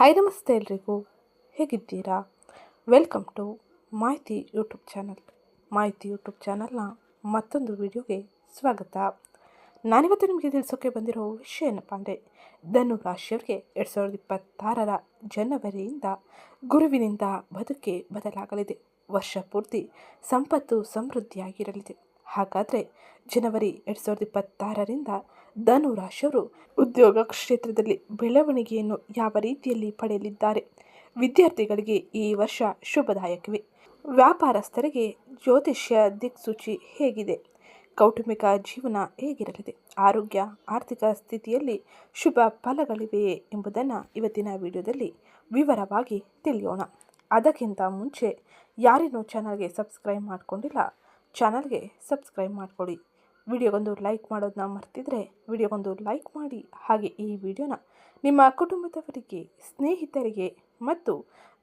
Hi ನಮಸ್ತೆ ಎಲ್ರಿಗೂ. ಹೇಗಿದ್ದೀರಾ? ವೆಲ್ಕಮ್ ಟು ಮಾಹಿತಿ ಯೂಟ್ಯೂಬ್ ಚಾನಲ್ ಮಾಹಿತಿ ಯೂಟ್ಯೂಬ್ ಚಾನಲ್ನ ಮತ್ತೊಂದು ವಿಡಿಯೋಗೆ ಸ್ವಾಗತ. ನಾನಿವತ್ತು ನಿಮಗೆ ತಿಳಿಸೋಕೆ ಬಂದಿರೋ ವಿಷಯ ಏನಪ್ಪ ಅಂದರೆ ಧನು ರಾಶಿಯವರಿಗೆ ಎರಡು ಸಾವಿರದ ಇಪ್ಪತ್ತಾರರ ಜನವರಿಯಿಂದ ಗುರುವಿನಿಂದ ಬದುಕೆ ಬದಲಾಗಲಿದೆ. ವರ್ಷ ಪೂರ್ತಿ ಸಂಪತ್ತು ಸಮೃದ್ಧಿಯಾಗಿರಲಿದೆ. ಹಾಗಾದರೆ, ಜನವರಿ ಎರಡು ಸಾವಿರದ ಇಪ್ಪತ್ತಾರರಿಂದ ಧನು ರಾಶಿಯವರು ಉದ್ಯೋಗ ಕ್ಷೇತ್ರದಲ್ಲಿ ಬೆಳವಣಿಗೆಯನ್ನು ಯಾವ ರೀತಿಯಲ್ಲಿ ಪಡೆಯಲಿದ್ದಾರೆ? ವಿದ್ಯಾರ್ಥಿಗಳಿಗೆ ಈ ವರ್ಷ ಶುಭದಾಯಕವೇ. ವ್ಯಾಪಾರಸ್ಥರಿಗೆ ಜ್ಯೋತಿಷ್ಯ ದಿಕ್ಸೂಚಿ ಹೇಗಿದೆ. ಕೌಟುಂಬಿಕ ಜೀವನ ಹೇಗಿರಲಿದೆ? ಆರೋಗ್ಯ, ಆರ್ಥಿಕ ಸ್ಥಿತಿಯಲ್ಲಿ ಶುಭ ಫಲಗಳಿವೆಯೇ ಎಂಬುದನ್ನು ಇವತ್ತಿನ ವಿಡಿಯೋದಲ್ಲಿ ವಿವರವಾಗಿ ತಿಳಿಯೋಣ. ಅದಕ್ಕಿಂತ ಮುಂಚೆ ಯಾರೇನೂ ಚಾನಲ್ಗೆ ಸಬ್ಸ್ಕ್ರೈಬ್ ಮಾಡಿಕೊಂಡಿಲ್ಲ, ಚಾನಲ್ಗೆ ಸಬ್ಸ್ಕ್ರೈಬ್ ಮಾಡಿಕೊಡಿ ವಿಡಿಯೋಗೊಂದು ಲೈಕ್ ಮಾಡೋದನ್ನ ಮರ್ತಿದ್ರೆ ವಿಡಿಯೋಗೊಂದು ಲೈಕ್ ಮಾಡಿ. ಹಾಗೆ ಈ ವಿಡಿಯೋನ ನಿಮ್ಮ ಕುಟುಂಬದವರಿಗೆ, ಸ್ನೇಹಿತರಿಗೆ ಮತ್ತು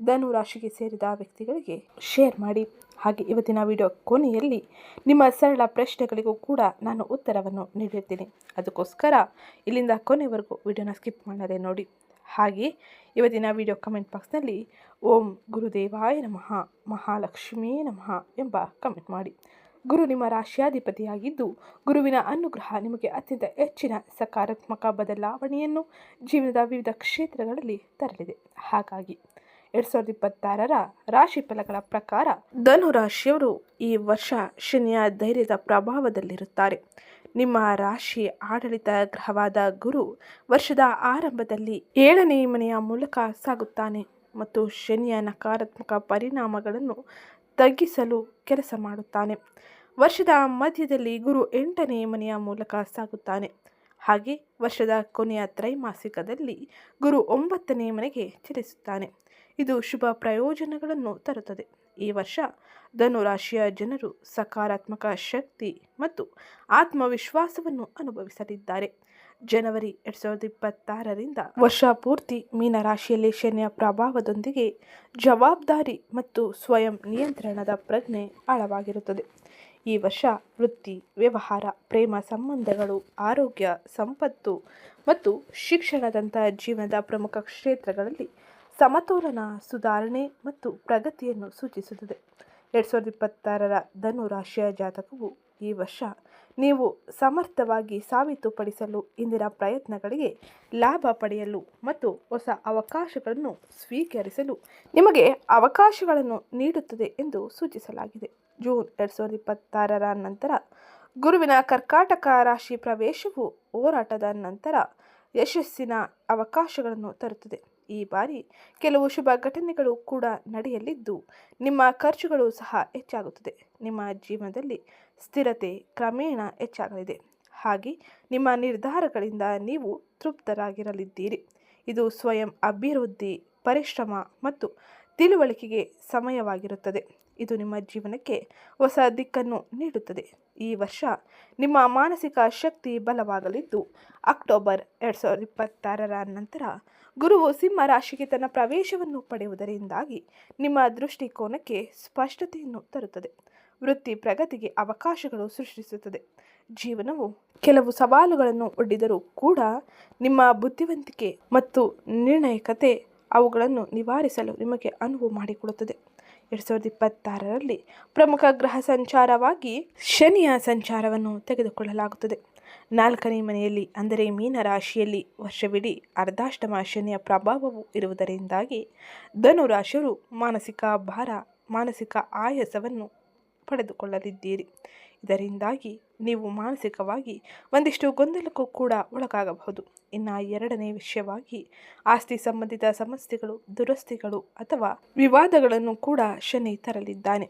ಧನು ರಾಶಿಗೆ ಸೇರಿದ ವ್ಯಕ್ತಿಗಳಿಗೆ ಶೇರ್ ಮಾಡಿ. ಹಾಗೆ ಇವತ್ತಿನ ವಿಡಿಯೋ ಕೊನೆಯಲ್ಲಿ ನಿಮ್ಮ ಸರಳ ಪ್ರಶ್ನೆಗಳಿಗೂ ಕೂಡ ನಾನು ಉತ್ತರವನ್ನು ನೀಡಿರ್ತೀನಿ. ಅದಕ್ಕೋಸ್ಕರ ಇಲ್ಲಿಂದ ಕೊನೆವರೆಗೂ ವಿಡಿಯೋನ ಸ್ಕಿಪ್ ಮಾಡದೆ ನೋಡಿ. ಹಾಗೆ ಇವತ್ತಿನ ವಿಡಿಯೋ ಕಮೆಂಟ್ ಬಾಕ್ಸ್ನಲ್ಲಿ ಓಂ ಗುರುದೇವಾಯ ನಮಃ, ಮಹಾಲಕ್ಷ್ಮೀ ನಮಃ ಎಂಬ ಕಮೆಂಟ್ ಮಾಡಿ. ಗುರು ನಿಮ್ಮ ರಾಶಿಯಾಧಿಪತಿಯಾಗಿದ್ದು ಗುರುವಿನ ಅನುಗ್ರಹ ನಿಮಗೆ ಅತ್ಯಂತ ಹೆಚ್ಚಿನ ಸಕಾರಾತ್ಮಕ ಬದಲಾವಣೆಯನ್ನು ಜೀವನದ ವಿವಿಧ ಕ್ಷೇತ್ರಗಳಲ್ಲಿ ತರಲಿದೆ. ಹಾಗಾಗಿ ಎರಡು ಸಾವಿರದ ಇಪ್ಪತ್ತಾರರ ರಾಶಿ ಫಲಗಳ ಪ್ರಕಾರ ಧನು ರಾಶಿಯವರು ಈ ವರ್ಷ ಶನಿಯ ಧೈರ್ಯದ ಪ್ರಭಾವದಲ್ಲಿರುತ್ತಾರೆ. ನಿಮ್ಮ ರಾಶಿ ಆಡಳಿತ ಗ್ರಹವಾದ ಗುರು ವರ್ಷದ ಆರಂಭದಲ್ಲಿ ಏಳನೇ ಮನೆಯ ಮೂಲಕ ಸಾಗುತ್ತಾನೆ ಮತ್ತು ಶನಿಯ ನಕಾರಾತ್ಮಕ ಪರಿಣಾಮಗಳನ್ನು ತಗ್ಗಿಸಲು ಕೆಲಸ ಮಾಡುತ್ತಾನೆ. ವರ್ಷದ ಮಧ್ಯದಲ್ಲಿ ಗುರು ಎಂಟನೇ ಮನೆಯ ಮೂಲಕ ಸಾಗುತ್ತಾನೆ. ಹಾಗೆ ವರ್ಷದ ಕೊನೆಯ ತ್ರೈಮಾಸಿಕದಲ್ಲಿ ಗುರು ಒಂಬತ್ತನೇ ಮನೆಗೆ ಚಲಿಸುತ್ತಾನೆ. ಇದು ಶುಭ ಪ್ರಯೋಜನಗಳನ್ನು ತರುತ್ತದೆ. ಈ ವರ್ಷ ಧನುರಾಶಿಯ ಜನರು ಸಕಾರಾತ್ಮಕ ಶಕ್ತಿ ಮತ್ತು ಆತ್ಮವಿಶ್ವಾಸವನ್ನು ಅನುಭವಿಸಲಿದ್ದಾರೆ. ಜನವರಿ ಎರಡು ಸಾವಿರದ ಇಪ್ಪತ್ತಾರರಿಂದ ವರ್ಷ ಪೂರ್ತಿ ಮೀನ ರಾಶಿಯಲ್ಲಿ ಶನಿಯ ಪ್ರಭಾವದೊಂದಿಗೆ ಜವಾಬ್ದಾರಿ ಮತ್ತು ಸ್ವಯಂ ನಿಯಂತ್ರಣದ ಪ್ರಜ್ಞೆ ಆಳವಾಗಿರುತ್ತದೆ. ಈ ವರ್ಷ ವೃತ್ತಿ, ವ್ಯವಹಾರ, ಪ್ರೇಮ ಸಂಬಂಧಗಳು, ಆರೋಗ್ಯ, ಸಂಪತ್ತು ಮತ್ತು ಶಿಕ್ಷಣದಂತಹ ಜೀವನದ ಪ್ರಮುಖ ಕ್ಷೇತ್ರಗಳಲ್ಲಿ ಸಮತೋಲನ, ಸುಧಾರಣೆ ಮತ್ತು ಪ್ರಗತಿಯನ್ನು ಸೂಚಿಸುತ್ತದೆ. ಎರಡು ಸಾವಿರದ ಇಪ್ಪತ್ತಾರರ ಧನು ರಾಶಿಯ ಜಾತಕವು ಈ ವರ್ಷ ನೀವು ಸಮರ್ಥವಾಗಿ ಸಾಬೀತುಪಡಿಸಲು ಇಂದಿನ ಪ್ರಯತ್ನಗಳಿಗೆ ಲಾಭ ಪಡೆಯಲು ಮತ್ತು ಹೊಸ ಅವಕಾಶಗಳನ್ನು ಸ್ವೀಕರಿಸಲು ನಿಮಗೆ ಅವಕಾಶಗಳನ್ನು ನೀಡುತ್ತದೆ ಎಂದು ಸೂಚಿಸಲಾಗಿದೆ. ಜೂನ್ ಎರಡು ಸಾವಿರದ ಇಪ್ಪತ್ತಾರರ ನಂತರ ಗುರುವಿನ ಕರ್ಕಾಟಕ ರಾಶಿ ಪ್ರವೇಶವು ಹೋರಾಟದ ನಂತರ ಯಶಸ್ಸಿನ ಅವಕಾಶಗಳನ್ನು ತರುತ್ತದೆ. ಈ ಬಾರಿ ಕೆಲವು ಶುಭ ಘಟನೆಗಳು ಕೂಡ ನಡೆಯಲಿದ್ದು, ನಿಮ್ಮ ಖರ್ಚುಗಳು ಸಹ ಹೆಚ್ಚಾಗುತ್ತದೆ. ನಿಮ್ಮ ಜೀವನದಲ್ಲಿ ಸ್ಥಿರತೆ ಕ್ರಮೇಣ ಹೆಚ್ಚಾಗಲಿದೆ. ಹಾಗೆ ನಿಮ್ಮ ನಿರ್ಧಾರಗಳಿಂದ ನೀವು ತೃಪ್ತರಾಗಿರಲಿದ್ದೀರಿ. ಇದು ಸ್ವಯಂ ಅಭಿವೃದ್ಧಿ, ಪರಿಶ್ರಮ ಮತ್ತು ತಿಳುವಳಿಕೆಗೆ ಸಮಯವಾಗಿರುತ್ತದೆ. ಇದು ನಿಮ್ಮ ಜೀವನಕ್ಕೆ ಹೊಸ ದಿಕ್ಕನ್ನು ನೀಡುತ್ತದೆ. ಈ ವರ್ಷ ನಿಮ್ಮ ಮಾನಸಿಕ ಶಕ್ತಿ ಬಲವಾಗಲಿದ್ದು, ಅಕ್ಟೋಬರ್ ಎರಡು ಸಾವಿರದ ಇಪ್ಪತ್ತಾರರ ನಂತರ ಗುರುವು ಸಿಂಹ ರಾಶಿಗೆ ತನ್ನ ಪ್ರವೇಶವನ್ನು ಪಡೆಯುವುದರಿಂದಾಗಿ ನಿಮ್ಮ ದೃಷ್ಟಿಕೋನಕ್ಕೆ ಸ್ಪಷ್ಟತೆಯನ್ನು ತರುತ್ತದೆ. ವೃತ್ತಿ ಪ್ರಗತಿಗೆ ಅವಕಾಶಗಳು ಸೃಷ್ಟಿಸುತ್ತದೆ. ಜೀವನವು ಕೆಲವು ಸವಾಲುಗಳನ್ನು ಒಡ್ಡಿದರೂ ಕೂಡ ನಿಮ್ಮ ಬುದ್ಧಿವಂತಿಕೆ ಮತ್ತು ನಿರ್ಣಾಯಕತೆ ಅವುಗಳನ್ನು ನಿವಾರಿಸಲು ನಿಮಗೆ ಅನುವು ಮಾಡಿಕೊಡುತ್ತದೆ. ಎರಡು ಸಾವಿರದ ಇಪ್ಪತ್ತಾರರಲ್ಲಿ ಪ್ರಮುಖ ಗ್ರಹ ಸಂಚಾರವಾಗಿ ಶನಿಯ ಸಂಚಾರವನ್ನು ತೆಗೆದುಕೊಳ್ಳಲಾಗುತ್ತದೆ. ನಾಲ್ಕನೇ ಮನೆಯಲ್ಲಿ, ಅಂದರೆ ಮೀನ ರಾಶಿಯಲ್ಲಿ ವರ್ಷವಿಡೀ ಅರ್ಧಾಷ್ಟಮ ಶನಿಯ ಪ್ರಭಾವವು ಇರುವುದರಿಂದಾಗಿ ಧನುರಾಶಿಯರು ಮಾನಸಿಕ ಭಾರ, ಮಾನಸಿಕ ಆಯಾಸವನ್ನು ಪಡೆದುಕೊಳ್ಳಲಿದ್ದೀರಿ. ಇದರಿಂದಾಗಿ ನೀವು ಮಾನಸಿಕವಾಗಿ ಒಂದಿಷ್ಟು ಗೊಂದಲಕ್ಕೂ ಕೂಡ ಒಳಗಾಗಬಹುದು. ಇನ್ನು ಎರಡನೇ ವಿಷಯವಾಗಿ ಆಸ್ತಿ ಸಂಬಂಧಿತ ಸಮಸ್ಯೆಗಳು, ದುರಸ್ತಿಗಳು ಅಥವಾ ವಿವಾದಗಳನ್ನು ಕೂಡ ಶನಿ ತರಲಿದ್ದಾನೆ.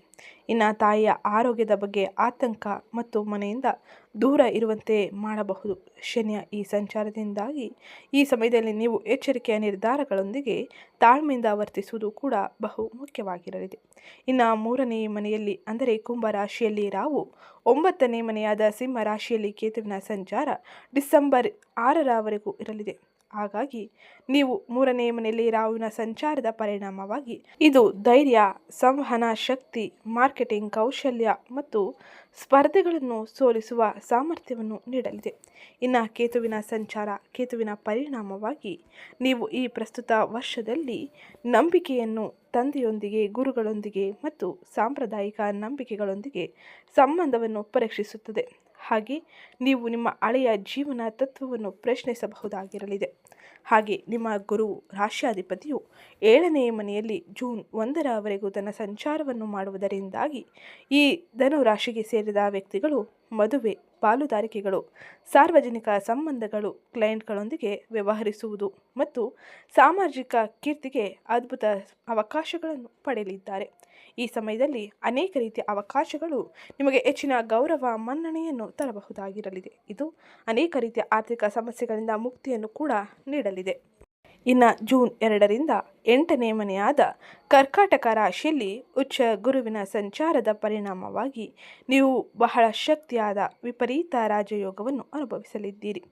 ಇನ್ನು ತಾಯಿಯ ಆರೋಗ್ಯದ ಬಗ್ಗೆ ಆತಂಕ ಮತ್ತು ಮನೆಯಿಂದ ದೂರ ಇರುವಂತೆ ಮಾಡಬಹುದು. ಶನಿಯ ಈ ಸಂಚಾರದಿಂದಾಗಿ ಈ ಸಮಯದಲ್ಲಿ ನೀವು ಎಚ್ಚರಿಕೆಯ ನಿರ್ಧಾರಗಳೊಂದಿಗೆ ತಾಳ್ಮೆಯಿಂದ ವರ್ತಿಸುವುದು ಕೂಡ ಬಹು ಮುಖ್ಯವಾಗಿರಲಿದೆ ಇನ್ನು ಮೂರನೇ ಮನೆಯಲ್ಲಿ, ಅಂದರೆ ಕುಂಭ ರಾಶಿಯಲ್ಲಿ ರಾವು ಒಂಬತ್ತನೇ ಮನೆಯಾದ ಸಿಂಹ ರಾಶಿಯಲ್ಲಿ ಕೇತುವಿನ ಸಂಚಾರ ಡಿಸೆಂಬರ್ ಆರರವರೆಗೂ ಇರಲಿದೆ. ಹಾಗಾಗಿ ನೀವು ಮೂರನೇ ಮನೆಯಲ್ಲಿ ರಾಹುವಿನ ಸಂಚಾರದ ಪರಿಣಾಮವಾಗಿ ಇದು ಧೈರ್ಯ, ಸಂವಹನ ಶಕ್ತಿ, ಮಾರ್ಕೆಟಿಂಗ್ ಕೌಶಲ್ಯ ಮತ್ತು ಸ್ಪರ್ಧೆಗಳನ್ನು ಸೋಲಿಸುವ ಸಾಮರ್ಥ್ಯವನ್ನು ನೀಡಲಿದೆ. ಇನ್ನು ಕೇತುವಿನ ಸಂಚಾರ, ಕೇತುವಿನ ಪರಿಣಾಮವಾಗಿ ನೀವು ಈ ಪ್ರಸ್ತುತ ವರ್ಷದಲ್ಲಿ ನಂಬಿಕೆಯನ್ನು ತಂದೆಯೊಂದಿಗೆ, ಗುರುಗಳೊಂದಿಗೆ ಮತ್ತು ಸಾಂಪ್ರದಾಯಿಕ ನಂಬಿಕೆಗಳೊಂದಿಗೆ ಸಂಬಂಧವನ್ನು ಪರೀಕ್ಷಿಸುತ್ತದೆ. ಹಾಗೆ ನೀವು ನಿಮ್ಮ ಹಳೆಯ ಜೀವನ ತತ್ವವನ್ನು ಪ್ರಶ್ನಿಸಬಹುದಾಗಿರಲಿದೆ. ಹಾಗೆ ನಿಮ್ಮ ಗುರು ರಾಶ್ಯಾಧಿಪತಿಯು ಏಳನೇ ಮನೆಯಲ್ಲಿ ಜೂನ್ ಒಂದರವರೆಗೂ ತನ್ನ ಸಂಚಾರವನ್ನು ಮಾಡುವುದರಿಂದಾಗಿ ಈ ಧನು ರಾಶಿಗೆ ಸೇರಿದ ವ್ಯಕ್ತಿಗಳು ಮದುವೆ ಪಾಲುದಾರಿಕೆಗಳು, ಸಾರ್ವಜನಿಕ ಸಂಬಂಧಗಳು ಕ್ಲೈಂಟ್ಗಳೊಂದಿಗೆ ವ್ಯವಹರಿಸುವುದು ಮತ್ತು ಸಾಮಾಜಿಕ ಕೀರ್ತಿಗೆ ಅದ್ಭುತ ಅವಕಾಶಗಳನ್ನು ಪಡೆಯಲಿದ್ದಾರೆ. ಈ ಸಮಯದಲ್ಲಿ ಅನೇಕ ರೀತಿಯ ಅವಕಾಶಗಳು ನಿಮಗೆ ಹೆಚ್ಚಿನ ಗೌರವ ಮನ್ನಣೆಯನ್ನು ತರಬಹುದಾಗಿರಲಿದೆ. ಇದು ಅನೇಕ ರೀತಿಯ ಆರ್ಥಿಕ ಸಮಸ್ಯೆಗಳಿಂದ ಮುಕ್ತಿಯನ್ನು ಕೂಡ ನೀಡಲಿದೆ. ಇನ್ನು ಜೂನ್ ಎರಡರಿಂದ ಎಂಟನೇ ಮನೆಯಾದ ಕರ್ಕಾಟಕ ರಾಶಿಯಲ್ಲಿ ಉಚ್ಚ ಗುರುವಿನ ಸಂಚಾರದ ಪರಿಣಾಮವಾಗಿ ನೀವು ಬಹಳ ಶಕ್ತಿಯಾದ ವಿಪರೀತ ರಾಜಯೋಗವನ್ನು ಅನುಭವಿಸಲಿದ್ದೀರಿ.